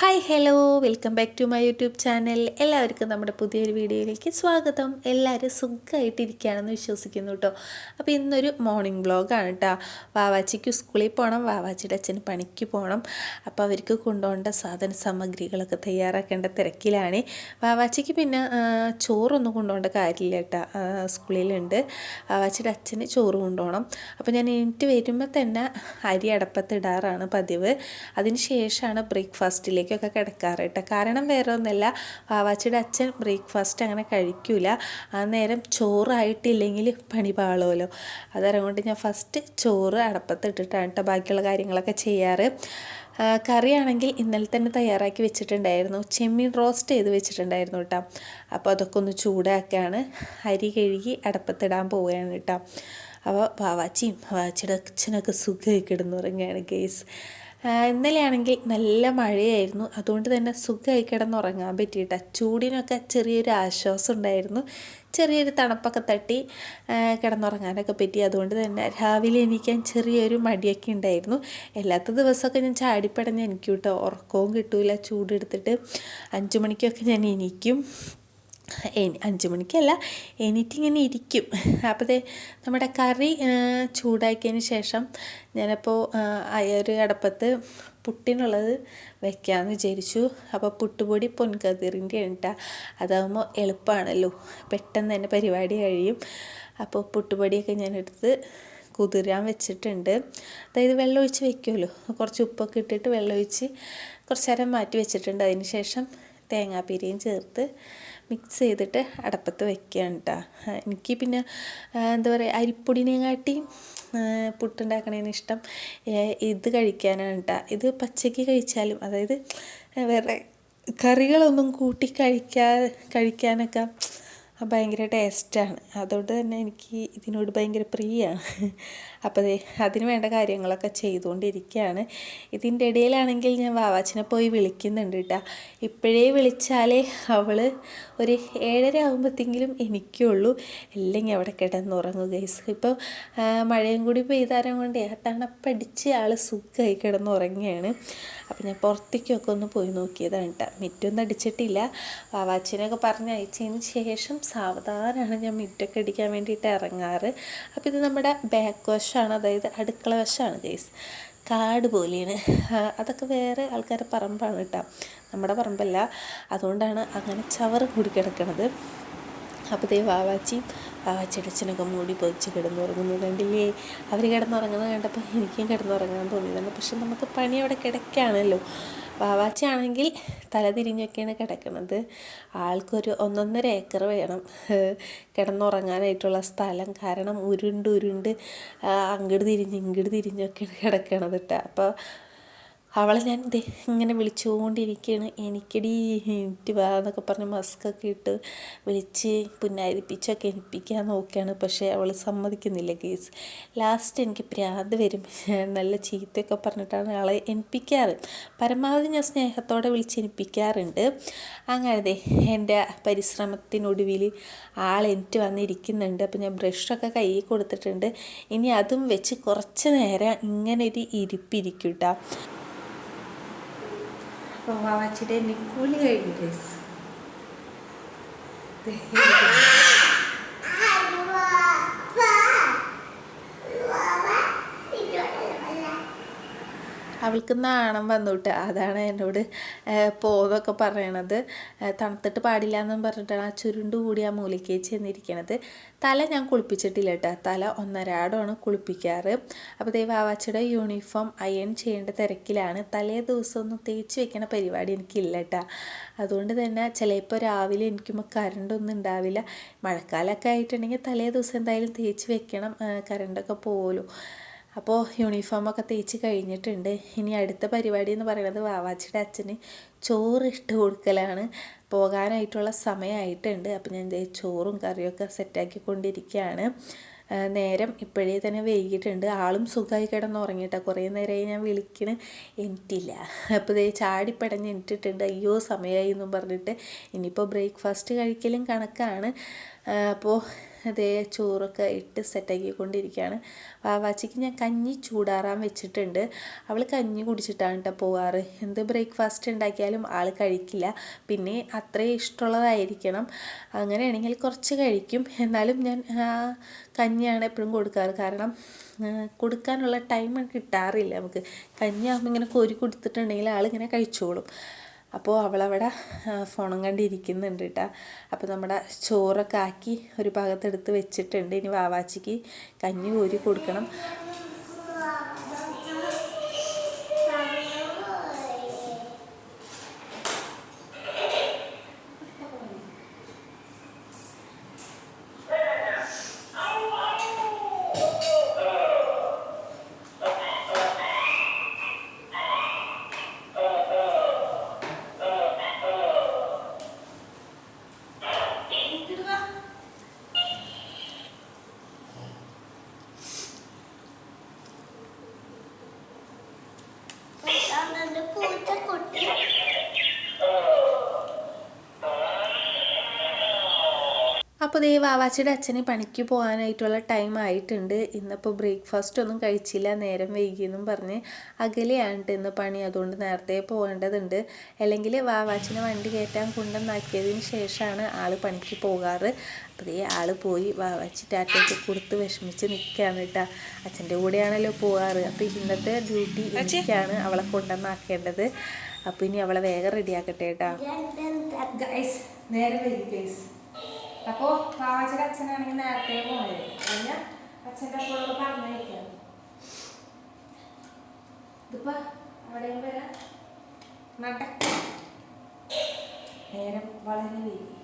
Hi hello. Welcome back to my YouTube channel. എല്ലാവർക്കും നമ്മുടെ പുതിയൊരു വീഡിയോയിലേക്ക് സ്വാഗതം. എല്ലാവരും സുഖമായിട്ടിരിക്കുകയാണെന്ന് വിശ്വസിക്കുന്നു കേട്ടോ. അപ്പോൾ ഇന്നൊരു മോർണിംഗ് വ്ളോഗാണ് കേട്ടോ. വാവാച്ചിക്ക് സ്കൂളിൽ പോകണം വാവാച്ചിയുടെ അച്ഛന് പണിക്ക് പോകണം. അപ്പോൾ അവർക്ക് കൊണ്ടുപോകേണ്ട സാധന സാമഗ്രികളൊക്കെ തയ്യാറാക്കേണ്ട തിരക്കിലാണ്. വാവാച്ചിക്ക് പിന്നെ ചോറൊന്നും കൊണ്ടുപോകേണ്ട കാര്യമില്ല കേട്ടോ. സ്കൂളിലുണ്ട്. വാവാച്ചിയുടെ അച്ഛന് ചോറ് കൊണ്ടുപോകണം. അപ്പോൾ ഞാൻ എണീറ്റ് വരുമ്പോൾ തന്നെ അരി അടപ്പത്തിടാറാണ് പതിവ്. അതിന് ശേഷമാണ് ബ്രേക്ക്ഫാസ്റ്റിലേക്കൊക്കെ കിടക്കാറ് കേട്ടോ കാരണം വേറെ ഒന്നല്ല വാവാച്ചിയുടെ അച്ഛൻ ബ്രേക്ക്ഫാസ്റ്റ് അങ്ങനെ കഴിക്കൂല. ആ നേരം ചോറായിട്ടില്ലെങ്കിൽ പണി പാളുമല്ലോ അതരം കൊണ്ട് ഞാൻ ഫസ്റ്റ് ചോറ് അടപ്പത്തിട്ടിട്ടാണ് കേട്ടോ ബാക്കിയുള്ള കാര്യങ്ങളൊക്കെ ചെയ്യാറ്. കറിയാണെങ്കിൽ ഇന്നലെ തന്നെ തയ്യാറാക്കി വെച്ചിട്ടുണ്ടായിരുന്നു. ചെമ്മീൻ റോസ്റ്റ് ചെയ്ത് വെച്ചിട്ടുണ്ടായിരുന്നു കേട്ടോ അപ്പോൾ അതൊക്കെ ഒന്ന് ചൂടാക്കുകയാണ് അരി കഴുകി അടപ്പത്തിടാൻ പോവുകയാണ് കേട്ടോ അപ്പോൾ വാവാച്ചിയും വാവാച്ചിയുടെ അച്ഛനൊക്കെ സുഖമായി കിടന്നുറങ്ങുകയാണ് ഗേസ് ഇന്നലെയാണെങ്കിൽ നല്ല മഴയായിരുന്നു. അതുകൊണ്ട് തന്നെ സുഖമായി കിടന്നുറങ്ങാൻ പറ്റിയിട്ട. ചൂടിനൊക്കെ ചെറിയൊരു ആശ്വാസം ഉണ്ടായിരുന്നു. ചെറിയൊരു തണുപ്പൊക്കെ തട്ടി കിടന്നുറങ്ങാനൊക്കെ പറ്റി. അതുകൊണ്ട് തന്നെ രാവിലെ എണീക്കാൻ ചെറിയൊരു മടിയൊക്കെ ഉണ്ടായിരുന്നു. എല്ലാത്ത ദിവസമൊക്കെ ഞാൻ ചാടിപ്പടഞ്ഞ് എനിക്ക് കേട്ടോ ഉറക്കവും കിട്ടൂല. ചൂടെടുത്തിട്ട് അഞ്ചു മണിക്കൊക്കെ ഞാൻ എണീക്കും. എനി അഞ്ച് മണിക്കല്ല എനിക്കിങ്ങനെ ഇരിക്കും. അപ്പോൾ നമ്മുടെ കറി ചൂടാക്കിയതിന് ശേഷം ഞാനപ്പോൾ ഒരു അടപ്പത്ത് പുട്ടിനുള്ളത് വെക്കാമെന്ന് വിചാരിച്ചു. അപ്പോൾ പുട്ടുപൊടി പൊൻകതിറിന്റെ ഉണ്ട അതാകുമ്പോൾ എളുപ്പമാണല്ലോ പെട്ടെന്ന് തന്നെ പരിപാടി കഴിയും. അപ്പോൾ പുട്ടുപൊടിയൊക്കെ ഞാനെടുത്ത് കുതിരാൻ വെച്ചിട്ടുണ്ട്. അതായത് വെള്ളം ഒഴിച്ച് വെക്കുമല്ലോ കുറച്ച് ഉപ്പൊക്കെ ഇട്ടിട്ട് വെള്ളം ഒഴിച്ച് കുറച്ച് നേരം മാറ്റി വെച്ചിട്ടുണ്ട്. അതിന് ശേഷം തേങ്ങാപ്പീരയും ചേർത്ത് മിക്സ് ചെയ്തിട്ട് അടപ്പത്ത് വെക്കുകയാണ് കേട്ടോ എനിക്ക് പിന്നെ എന്താ പറയുക അരിപ്പൊടിനെക്കാട്ടിയും പുട്ടുണ്ടാക്കണേന് ഇഷ്ടം ഇത് കഴിക്കാനാണ് കേട്ടോ ഇത് പച്ചയ്ക്ക് കഴിച്ചാലും അതായത് വേറെ കറികളൊന്നും കൂട്ടി കഴിക്കാ കഴിക്കാനൊക്കെ ഭയങ്കര ടേസ്റ്റാണ്. അതുകൊണ്ട് തന്നെ എനിക്ക് ഇതിനോട് ഭയങ്കര പ്രിയമാണ് അപ്പോൾ അതിന് വേണ്ട കാര്യങ്ങളൊക്കെ ചെയ്തുകൊണ്ടിരിക്കുകയാണ് ഇതിന്റെ ഇടയിലാണെങ്കിൽ ഞാൻ വാവാച്ചിനെ പോയി വിളിക്കുന്നുണ്ട് കേട്ടോ ഇപ്പോഴേ വിളിച്ചാലേ അവൾ ഒരു ഏഴര ആകുമ്പോഴത്തേങ്കിലും എനിക്കുള്ളൂ. അല്ലെങ്കിൽ അവിടെ കിടന്നുറങ്ങുക ഗൈസ്. ഇപ്പോൾ മഴയും കൂടി പെയ്താരം കൊണ്ട് ആ തണുപ്പടിച്ച് ആൾ സുഖമായി കിടന്നുറങ്ങുകയാണ്. അപ്പോൾ ഞാൻ പുറത്തേക്കൊക്കെ ഒന്ന് പോയി നോക്കിയതാണ് കേട്ടോ മിറ്റൊന്നും അടിച്ചിട്ടില്ല. വാവാച്ചിനൊക്കെ പറഞ്ഞ് അയച്ചതിന് ശേഷം സാവധാനമാണ് ഞാൻ മിറ്റൊക്കെ അടിക്കാൻ വേണ്ടിയിട്ട് ഇറങ്ങാറ്. അപ്പോൾ ഇത് നമ്മുടെ ബാക്ക് വശമാണ് അതായത് അടുക്കള വശമാണ് ഗൈസ് കാട് പോലെയാണ്. അതൊക്കെ വേറെ ആൾക്കാരുടെ പറമ്പാണ് കേട്ടോ. നമ്മുടെ പറമ്പല്ല. അതുകൊണ്ടാണ് അങ്ങനെ ചവറ് കൂടി കിടക്കണത്. അപ്പോൾ ദേ വാവാച്ചി വാവാച്ചിയുടെ അച്ഛനൊക്കെ മൂടി പൊതിച്ച് കിടന്നുറങ്ങുന്നത് കണ്ടില്ലേ? അവർ കിടന്നുറങ്ങുന്നത് കണ്ടപ്പോൾ എനിക്കും കിടന്നുറങ്ങാൻ തോന്നിയതാണ്. പക്ഷെ നമുക്ക് പണി അവിടെ കിടക്കുകയാണല്ലോ വാവാച്ചി ആണെങ്കിൽ തല തിരിഞ്ഞൊക്കെയാണ് കിടക്കുന്നത്. ആൾക്കൊരു ഒന്നൊന്നര ഏക്കർ വേണം. കിടന്നുറങ്ങാനായിട്ടുള്ള സ്ഥലം. കാരണം ഉരുണ്ട് ഉരുണ്ട് അങ്ങട് അങ്ങോട്ട് തിരിഞ്ഞ് ഇങ്ങോട്ട് തിരിഞ്ഞൊക്കെയാണ് കിടക്കണത് കേട്ടോ അപ്പോൾ അവളെ ഞാൻ ഇങ്ങനെ വിളിച്ചുകൊണ്ടിരിക്കുകയാണ്. എനിക്കടി എനിക്ക് വാ പറഞ്ഞ് മസ്കൊക്കെ ഇട്ട് വിളിച്ച് പുന്നാരിപ്പിച്ചൊക്കെ എനിപ്പിക്കാൻ നോക്കുകയാണ്. പക്ഷേ അവൾ സമ്മതിക്കുന്നില്ല കേസ് ലാസ്റ്റ് എനിക്ക് പ്രാന്ത് വരും. നല്ല ചീത്തയൊക്കെ പറഞ്ഞിട്ടാണ് ആളെ എനിപ്പിക്കാറ് പരമാവധി ഞാൻ സ്നേഹത്തോടെ വിളിച്ച് എനിപ്പിക്കാറുണ്ട് അങ്ങനെ എന്റെ പരിശ്രമത്തിനൊടുവിൽ ആൾ എനിക്ക് വന്നിരിക്കുന്നുണ്ട്. അപ്പോൾ ഞാൻ ബ്രഷൊക്കെ കയ്യിൽ കൊടുത്തിട്ടുണ്ട്. ഇനി അതും വെച്ച് കുറച്ച് നേരം ഇങ്ങനെ ഒരു ഇരിപ്പിരിക്കും കേട്ടോ അപ്പോൾ വാവാച്ചിയുടെ നിക്കൂലി കഴിഞ്ഞു ഗൈസ് അവൾക്ക് നാണം വന്നുവിട്ട് അതാണ് എന്നോട് പോന്നൊക്കെ പറയണത്. തണുത്തിട്ട് പാടില്ല എന്നും പറഞ്ഞിട്ടാണ് ആ ചുരുണ്ട് കൂടി ആ മൂലയ്ക്ക് ചെന്നിരിക്കണത്. തല ഞാൻ കുളിപ്പിച്ചിട്ടില്ല കേട്ടോ തല ഒന്നരാടമാണ് കുളിപ്പിക്കാറ്. അപ്പോൾ ദൈവാവാച്ചയുടെ യൂണിഫോം അയൺ ചെയ്യേണ്ട തിരക്കിലാണ്. തലേ ദിവസം ഒന്നും തേച്ച് വെക്കണ പരിപാടി എനിക്കില്ല കേട്ടോ അതുകൊണ്ട് തന്നെ ചിലപ്പോൾ രാവിലെ എനിക്കുമ്പോൾ കറണ്ടൊന്നും ഉണ്ടാവില്ല. മഴക്കാലമൊക്കെ ആയിട്ടുണ്ടെങ്കിൽ തലേ ദിവസം എന്തായാലും തേച്ച് വെക്കണം കറണ്ടൊക്കെ പോകുമല്ലോ അപ്പോൾ യൂണിഫോമൊക്കെ തേച്ച് കഴിഞ്ഞിട്ടുണ്ട്. ഇനി അടുത്ത പരിപാടി എന്ന് പറയുന്നത് വാവാച്ചിയുടെ അച്ഛന് ചോറ് ഇട്ട് കൊടുക്കലാണ്. പോകാനായിട്ടുള്ള സമയമായിട്ടുണ്ട്. അപ്പോൾ ഞാൻ ഇതേ ചോറും കറിയൊക്കെ സെറ്റാക്കി കൊണ്ടിരിക്കുകയാണ്. നേരം ഇപ്പോഴേ തന്നെ വൈകിട്ടുണ്ട് ആളും സുഖമായി കിടന്ന് ഉറങ്ങിയിട്ടാ. കുറേ നേരമായി ഞാൻ വിളിക്കണ്. എനിറ്റില്ല അപ്പോൾ ദേ ചാടിപ്പടഞ്ഞ് എനിട്ടിട്ടുണ്ട് അയ്യോ സമയമായി എന്നും പറഞ്ഞിട്ട് ഇനിയിപ്പോൾ ബ്രേക്ക്ഫാസ്റ്റ് കഴിക്കലും കണക്കാണ്. അപ്പോൾ ഇതേ ചോറൊക്കെ ഇട്ട് സെറ്റാക്കിക്കൊണ്ടിരിക്കുകയാണ് വാവാച്ചിക്ക് ഞാൻ കഞ്ഞി ചൂടാറാൻ വെച്ചിട്ടുണ്ട്. അവൾ കഞ്ഞി കുടിച്ചിട്ടാണ് കേട്ടോ പോവാറ്. എന്ത് ബ്രേക്ക്ഫാസ്റ്റ് ഉണ്ടാക്കിയാലും ആൾ കഴിക്കില്ല. പിന്നെ അത്രയും ഇഷ്ടമുള്ളതായിരിക്കണം. അങ്ങനെയാണെങ്കിൽ കുറച്ച് കഴിക്കും. എന്നാലും ഞാൻ കഞ്ഞിയാണ് എപ്പോഴും കൊടുക്കാറ്. കാരണം കൊടുക്കാനുള്ള ടൈം കിട്ടാറില്ല നമുക്ക്. കഞ്ഞി കഞ്ഞിയാകുമ്പോൾ ഇങ്ങനെ കോരി കൊടുത്തിട്ടുണ്ടെങ്കിൽ ആളിങ്ങനെ കഴിച്ചോളും. അപ്പോൾ അവളവിടെ ഫോണും കണ്ടിരിക്കുന്നുണ്ട് കേട്ടോ അപ്പോൾ നമ്മുടെ ചോറൊക്കെ ആക്കി ഒരു ഭാഗത്തെടുത്ത് വെച്ചിട്ടുണ്ട്. ഇനി വാവാച്ചിക്ക് കഞ്ഞി കോരി കൊടുക്കണം. পরীক্ষা করতে അപ്പോൾ ദേ വാവാച്ചിയുടെ അച്ഛനെ പണിക്ക് പോകാനായിട്ടുള്ള ടൈം ആയിട്ടുണ്ട്. ഇന്നിപ്പോൾ ബ്രേക്ക്ഫാസ്റ്റ് ഒന്നും കഴിച്ചില്ല. നേരം വൈകിയെന്നും പറഞ്ഞ് അകലെയാണ് ഇന്ന് പണി. അതുകൊണ്ട് നേരത്തെ പോകേണ്ടതുണ്ട്. അല്ലെങ്കിൽ വാവാച്ചിനെ വണ്ടി കയറ്റാൻ കൊണ്ടുവന്നാക്കിയതിന് ശേഷമാണ് ആൾ പണിക്ക് പോകാറ്. അപ്പോൾ ദേ ആൾ പോയി വാവാച്ചി ടാറ്റയ്ക്ക് കൊടുത്ത് വിഷമിച്ച് നിൽക്കുകയാണ് കേട്ടോ. അച്ഛന്റെ കൂടെയാണല്ലോ പോകാറ്. അപ്പോൾ ഇന്നത്തെ ഡ്യൂട്ടി എനിക്കാണ് അവളെ കൊണ്ടുവന്നാക്കേണ്ടത്. അപ്പോൾ ഇനി അവളെ വേഗം റെഡിയാക്കട്ടെ കേട്ടോ. നേരം ഗൈസ് അപ്പോൾ വാവാച്ചിയുടെ അച്ഛനാണെങ്കിൽ നേരത്തെ പോണത് കഴിഞ്ഞാൽ അച്ഛന്റെ അപ്പോഴോട് പറഞ്ഞേക്കാം ഇതിപ്പോ അവിടെയും വരാം. നടക്ക. നേരം വളരെ വൈകി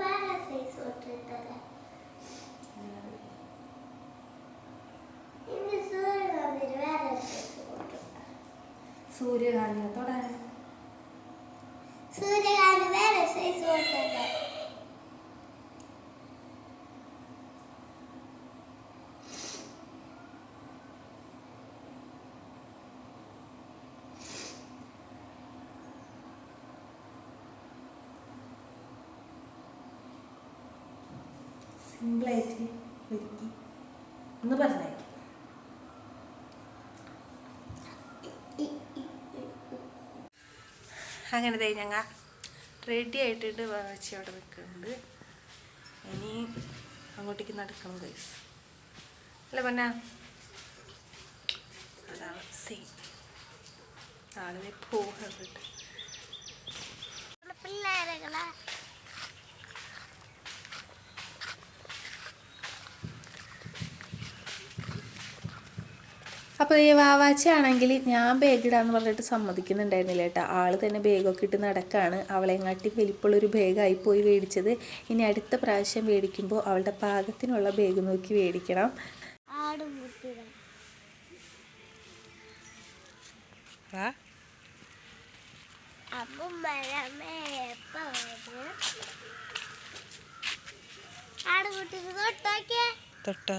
വേറെ സൈസ് ഇട്ടിട്ടല്ലേ ഇനി സൂര്യകാന്തിന് വേറെ സൈസ് കൊണ്ടിട്ടാ സൂര്യകാന്തിയത്തോടെ സൂര്യകാന്തി വേറെ സൈസ് കൊണ്ടിട്ടാ സിമ്പിളായിട്ട് ഒരുക്കി. ഒന്ന് പറഞ്ഞേക്കാം അങ്ങനെ തൈ ഞങ്ങൾ റെഡി ആയിട്ടുണ്ട് വാച്ച് അവിടെ നിൽക്കുന്നുണ്ട് ഇനി അങ്ങോട്ടേക്ക് നടക്കണം ഗൈസ് അല്ല പൊന്ന? അതാണ് സെയിം ആളുകൾ പോകുന്നുണ്ട് പിള്ളേരകളെ അപ്പോൾ ഈ വാവാച്ചി ആണെങ്കിൽ ഞാൻ ബാഗ് ഇടാന്ന് പറഞ്ഞിട്ട് സമ്മതിക്കുന്നുണ്ടായിരുന്നില്ല കേട്ടോ. ആൾ തന്നെ ബാഗൊക്കെ ഇട്ട് നടക്കാണ്. അവളെങ്ങാട്ടി വലിപ്പമുള്ളൊരു ബാഗായി പോയി മേടിച്ചത്. ഇനി അടുത്ത പ്രാവശ്യം മേടിക്കുമ്പോൾ അവളുടെ പാകത്തിനുള്ള ബാഗ് നോക്കി മേടിക്കണം. തൊട്ടാ? തൊട്ടോ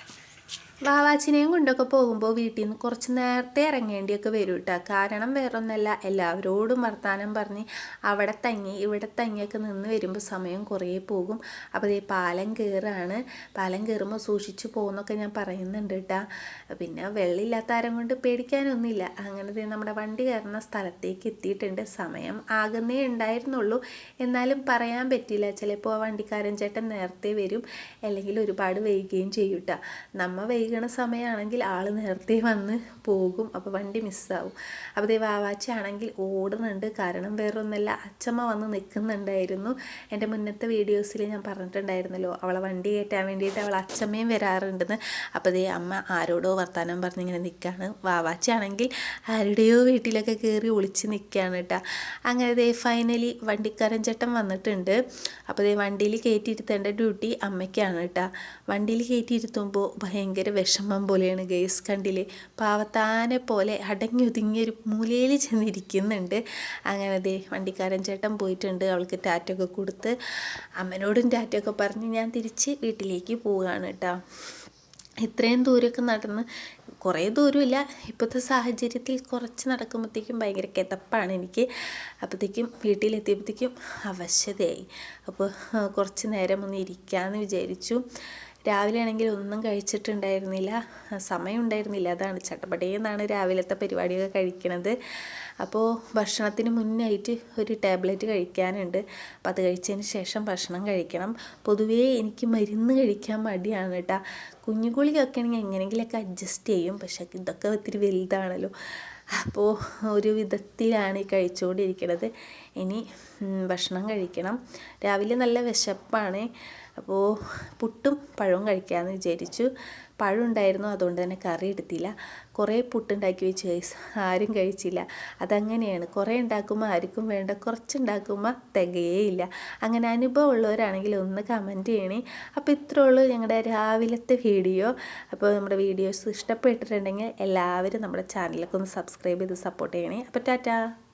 വാവാച്ചിനെയും കൊണ്ടൊക്കെ പോകുമ്പോൾ വീട്ടിൽ നിന്ന് കുറച്ച് നേരത്തെ ഇറങ്ങേണ്ടിയൊക്കെ വരും കേട്ടോ കാരണം വേറൊന്നല്ല എല്ലാവരോടും വർത്താനം പറഞ്ഞ് അവിടെ തങ്ങി ഇവിടെ തങ്ങിയൊക്കെ നിന്ന് വരുമ്പോൾ സമയം കുറേ പോകും. അപ്പോൾ ഈ പാലം കയറാണ് പാലം കയറുമ്പോൾ സൂക്ഷിച്ചു പോകുന്നൊക്കെ ഞാൻ പറയുന്നുണ്ട് കേട്ടോ പിന്നെ വെള്ളമില്ലാത്ത ആരം കൊണ്ട് പേടിക്കാനൊന്നുമില്ല. അങ്ങനെ നമ്മുടെ വണ്ടി കയറുന്ന സ്ഥലത്തേക്ക് എത്തിയിട്ടുണ്ട്. സമയം ആകുന്നേ ഉണ്ടായിരുന്നുള്ളൂ. എന്നാലും പറയാൻ പറ്റില്ല. ചിലപ്പോൾ ആ വണ്ടിക്കാരൻ ചേട്ടൻ നേരത്തെ വരും. അല്ലെങ്കിൽ ഒരുപാട് വൈകുകയും ചെയ്യും കേട്ടോ നമ്മ വൈകും വൈകണ സമയമാണെങ്കിൽ ആൾ നേരത്തെ വന്ന് പോകും. അപ്പോൾ വണ്ടി മിസ്സാവും. അപ്പോൾ ദേ വാവാച്ചി ആണെങ്കിൽ ഓടുന്നുണ്ട്. കാരണം വേറൊന്നല്ല അച്ചമ്മ വന്ന് നിൽക്കുന്നുണ്ടായിരുന്നു എന്റെ മുന്നത്തെ വീഡിയോസിൽ ഞാൻ പറഞ്ഞിട്ടുണ്ടായിരുന്നല്ലോ അവളെ വണ്ടി കയറ്റാൻ വേണ്ടിയിട്ട് അവൾ അച്ചമ്മയും വരാറുണ്ടെന്ന്. അപ്പോൾ ദേ അമ്മ ആരോടോ വർത്തമാനം പറഞ്ഞിങ്ങനെ നിൽക്കുകയാണ് വാവാച്ചി ആണെങ്കിൽ ആരുടെയോ വീട്ടിലൊക്കെ കയറി ഒളിച്ച് നിൽക്കുകയാണ് കേട്ടോ അങ്ങനെ ദേ ഫൈനലി വണ്ടിക്കാരൻ ചേട്ടൻ വന്നിട്ടുണ്ട്. അപ്പോൾ ദേ വണ്ടിയിൽ കയറ്റിയിരുത്തേണ്ട ഡ്യൂട്ടി അമ്മയ്ക്കാണ് കേട്ടോ വണ്ടിയിൽ കയറ്റിയിരുത്തുമ്പോൾ ഭയങ്കര വിഷമം പോലെയാണ് ഗെയ്സ് കണ്ടില്ലേ? പാവത്താനെ പോലെ അടങ്ങി ഒതുങ്ങിയൊരു മൂലയിൽ ചെന്നിരിക്കുന്നുണ്ട്. അങ്ങനെ ദേ വണ്ടിക്കാരൻ ചേട്ടൻ പോയിട്ടുണ്ട്. അവൾക്ക് ടാറ്റൊക്കെ കൊടുത്ത് അമ്മനോടും ടാറ്റൊക്കെ പറഞ്ഞ് ഞാൻ തിരിച്ച് വീട്ടിലേക്ക് പോവുകയാണ് കേട്ടോ. ഇത്രയും ദൂരമൊക്കെ നടന്ന് കുറേ ദൂരമില്ല. ഇപ്പോഴത്തെ സാഹചര്യത്തിൽ കുറച്ച് നടക്കുമ്പോഴത്തേക്കും ഭയങ്കര കിതപ്പാണ് എനിക്ക്. അപ്പോഴത്തേക്കും വീട്ടിലെത്തിയപ്പോഴത്തേക്കും അവശതയായി. അപ്പോൾ കുറച്ച് നേരം ഒന്ന് ഇരിക്കാമെന്ന് വിചാരിച്ചു. രാവിലെ ആണെങ്കിൽ ഒന്നും കഴിച്ചിട്ടുണ്ടായിരുന്നില്ല. സമയം ഉണ്ടായിരുന്നില്ല. അതാണ് ചട്ടപ്പടേന്നാണ് രാവിലത്തെ പരിപാടിയൊക്കെ കഴിക്കണത്. അപ്പോൾ ഭക്ഷണത്തിന് മുന്നായിട്ട് ഒരു ടാബ്ലറ്റ് കഴിക്കാനുണ്ട്. അപ്പോൾ അത് കഴിച്ചതിന് ശേഷം ഭക്ഷണം കഴിക്കണം. പൊതുവേ എനിക്ക് മരുന്ന് കഴിക്കാൻ മടിയാണ് കേട്ടോ. കുഞ്ഞു ഗുളികയൊക്കെ ആണെങ്കിൽ എങ്ങനെയെങ്കിലുമൊക്കെ അഡ്ജസ്റ്റ് ചെയ്യും. പക്ഷേ ഇതൊക്കെ ഒത്തിരി വലുതാണല്ലോ. അപ്പോൾ ഒരു വിധത്തിലാണ് ഈ കഴിച്ചുകൊണ്ടിരിക്കുന്നത് ഇനി ഭക്ഷണം കഴിക്കണം. രാവിലെ നല്ല വിശപ്പാണ്. അപ്പോൾ പുട്ടും പഴവും കഴിക്കാമെന്ന് വിചാരിച്ചു. പഴം ഉണ്ടായിരുന്നു അതുകൊണ്ട് തന്നെ കറി എടുത്തില്ല. കുറേ പുട്ടുണ്ടാക്കി വെച്ച് കഴിച്ച് ആരും കഴിച്ചില്ല. അതങ്ങനെയാണ്. കുറേ ഉണ്ടാക്കുമ്പോൾ ആർക്കും വേണ്ട. കുറച്ചുണ്ടാക്കുമ്പോൾ തികയേയില്ല അങ്ങനെ അനുഭവം ഉള്ളവരാണെങ്കിൽ ഒന്ന് കമന്റ് ചെയ്യണേ. അപ്പോൾ ഇത്രേ ഉള്ളൂ ഞങ്ങളുടെ രാവിലത്തെ വീഡിയോ അപ്പോൾ നമ്മുടെ വീഡിയോസ് ഇഷ്ടപ്പെട്ടിട്ടുണ്ടെങ്കിൽ എല്ലാവരും നമ്മുടെ ചാനലൊക്കെ ഒന്ന് സബ്സ്ക്രൈബ് ചെയ്ത് സപ്പോർട്ട് ചെയ്യണേ. അപ്പോൾ ടാറ്റാ.